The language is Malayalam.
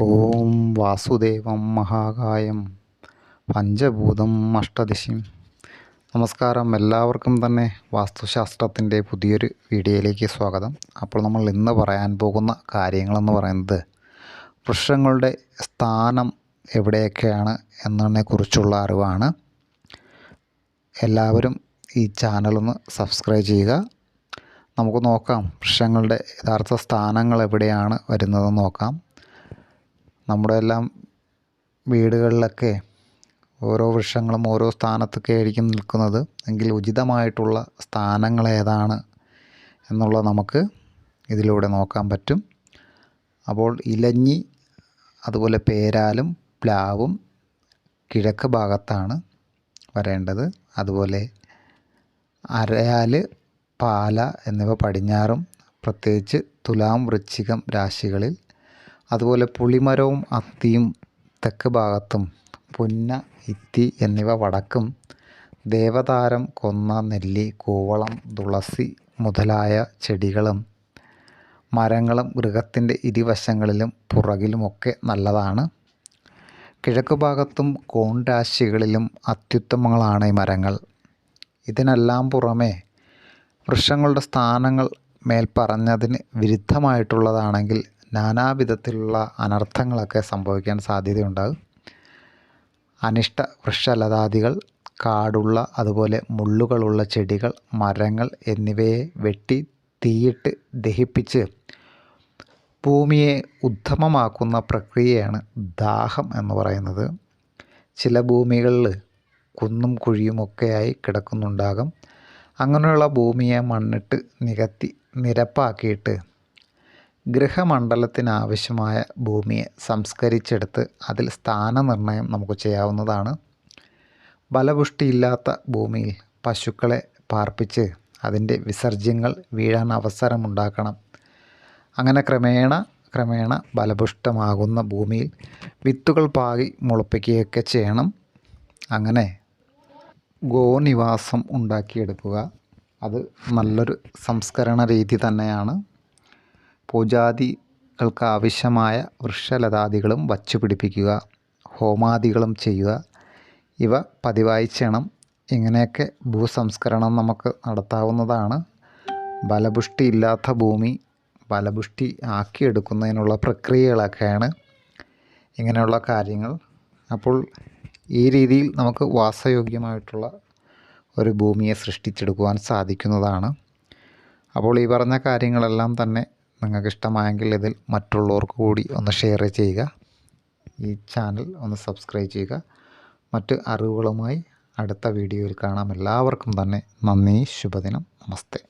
ഓം വാസുദേവം മഹാകായം പഞ്ചഭൂതം അഷ്ടദിശിം. നമസ്കാരം എല്ലാവർക്കും തന്നെ വാസ്തുശാസ്ത്രത്തിന്റെ പുതിയൊരു വീഡിയോയിലേക്ക് സ്വാഗതം. അപ്പോൾ നമ്മൾ ഇന്ന് പറയാൻ പോകുന്ന കാര്യങ്ങളെന്ന് പറയുന്നത് വൃക്ഷങ്ങളുടെ സ്ഥാനം എവിടെയൊക്കെയാണ് എന്നതിനെക്കുറിച്ചുള്ള അറിവാണ്. എല്ലാവരും ഈ ചാനലൊന്ന് സബ്സ്ക്രൈബ് ചെയ്യുക. നമുക്ക് നോക്കാം വൃക്ഷങ്ങളുടെ യഥാർത്ഥ സ്ഥാനങ്ങൾ എവിടെയാണ് വരുന്നതെന്ന് നോക്കാം. നമ്മുടെ എല്ലാം വീടുകളിലൊക്കെ ഓരോ വൃക്ഷങ്ങളും ഓരോ സ്ഥാനത്തൊക്കെ ആയിരിക്കും നിൽക്കുന്നത്. എങ്കിൽ ഉചിതമായിട്ടുള്ള സ്ഥാനങ്ങൾ ഏതാണ് എന്നുള്ളത് നമുക്ക് ഇതിലൂടെ നോക്കാൻ പറ്റും. അപ്പോൾ ഇലഞ്ഞി അതുപോലെ പേരാലും പ്ലാവും കിഴക്ക് ഭാഗത്താണ് വരേണ്ടത്. അതുപോലെ അരയാൽ പാല എന്നിവ പടിഞ്ഞാറും പ്രത്യേകിച്ച് തുലാം വൃശ്ചികം രാശികളിൽ അതുപോലെ പുളിമരവും അത്തിയും തെക്ക് ഭാഗത്തും പുന്ന ഇത്തി എന്നിവ വടക്കും ദേവതാരം കൊന്ന നെല്ലി കൂവളം തുളസി മുതലായ ചെടികളും മരങ്ങളും ഗൃഹത്തിന്റെ ഇരുവശങ്ങളിലും പുറകിലുമൊക്കെ നല്ലതാണ്. കിഴക്ക് ഭാഗത്തും കോൺരാശികളിലും അത്യുത്തമങ്ങളാണ് ഈ മരങ്ങൾ. ഇതിനെല്ലാം പുറമേ വൃക്ഷങ്ങളുടെ സ്ഥാനങ്ങൾ മേൽപ്പറഞ്ഞതിന് വിരുദ്ധമായിട്ടുള്ളതാണെങ്കിൽ നാനാവിധത്തിലുള്ള അനർത്ഥങ്ങളൊക്കെ സംഭവിക്കാൻ സാധ്യതയുണ്ടാകും. അനിഷ്ട വൃക്ഷലതാദികൾ കാടുള്ള അതുപോലെ മുള്ളുകളുള്ള ചെടികൾ മരങ്ങൾ എന്നിവയെ വെട്ടി തീയിട്ട് ദഹിപ്പിച്ച് ഭൂമിയെ ഉത്തമമാക്കുന്ന പ്രക്രിയയാണ് ദാഹം എന്ന് പറയുന്നത്. ചില ഭൂമികളിൽ കുന്നും കുഴിയുമൊക്കെയായി കിടക്കുന്നുണ്ടാകും. അങ്ങനെയുള്ള ഭൂമിയെ മണ്ണിട്ട് നികത്തി നിരപ്പാക്കിയിട്ട് ഗൃഹമണ്ഡലത്തിനാവശ്യമായ ഭൂമിയെ സംസ്കരിച്ചെടുത്ത് അതിൽ സ്ഥാനനിർണയം നമുക്ക് ചെയ്യാവുന്നതാണ്. ബലപുഷ്ടിയില്ലാത്ത ഭൂമിയിൽ പശുക്കളെ പാർപ്പിച്ച് അതിന്റെ വിസർജ്യങ്ങൾ വീഴാൻ അവസരമുണ്ടാക്കണം. അങ്ങനെ ക്രമേണ ക്രമേണ ബലപുഷ്ടമാകുന്ന ഭൂമിയിൽ വിത്തുകൾ പാകി മുളപ്പിക്കുകയൊക്കെ ചെയ്യണം. അങ്ങനെ ഗോനിവാസം ഉണ്ടാക്കിയെടുക്കുക. അത് നല്ലൊരു സംസ്കരണ രീതി തന്നെയാണ്. പൂജാദികൾക്ക് ആവശ്യമായ വൃക്ഷലതാദികളും വച്ചു പിടിപ്പിക്കുക ഹോമാദികളും ചെയ്യുക. ഇവ പതിവായി ചെയ്യണം. ഇങ്ങനെയൊക്കെ ഭൂസംസ്കരണം നമുക്ക് നടത്താവുന്നതാണ്. ബലപുഷ്ടി ഇല്ലാത്ത ഭൂമി ബലപുഷ്ടി ആക്കിയെടുക്കുന്നതിനുള്ള പ്രക്രിയകളൊക്കെയാണ് ഇങ്ങനെയുള്ള കാര്യങ്ങൾ. അപ്പോൾ ഈ രീതിയിൽ നമുക്ക് വാസയോഗ്യമായിട്ടുള്ള ഒരു ഭൂമിയെ സൃഷ്ടിച്ചെടുക്കുവാൻ സാധിക്കുന്നതാണ്. അപ്പോൾ ഈ പറഞ്ഞ കാര്യങ്ങളെല്ലാം തന്നെ നിങ്ങൾക്ക് ഇഷ്ടമായെങ്കിൽ ഇതിൽ മറ്റുള്ളവർക്ക് കൂടി ഒന്ന് ഷെയർ ചെയ്യുക. ഈ ചാനൽ ഒന്ന് സബ്സ്ക്രൈബ് ചെയ്യുക. മറ്റ് അറിവുകളുമായി അടുത്ത വീഡിയോയിൽ കാണാം. എല്ലാവർക്കും തന്നെ നന്ദി ശുഭദിനം. നമസ്തേ.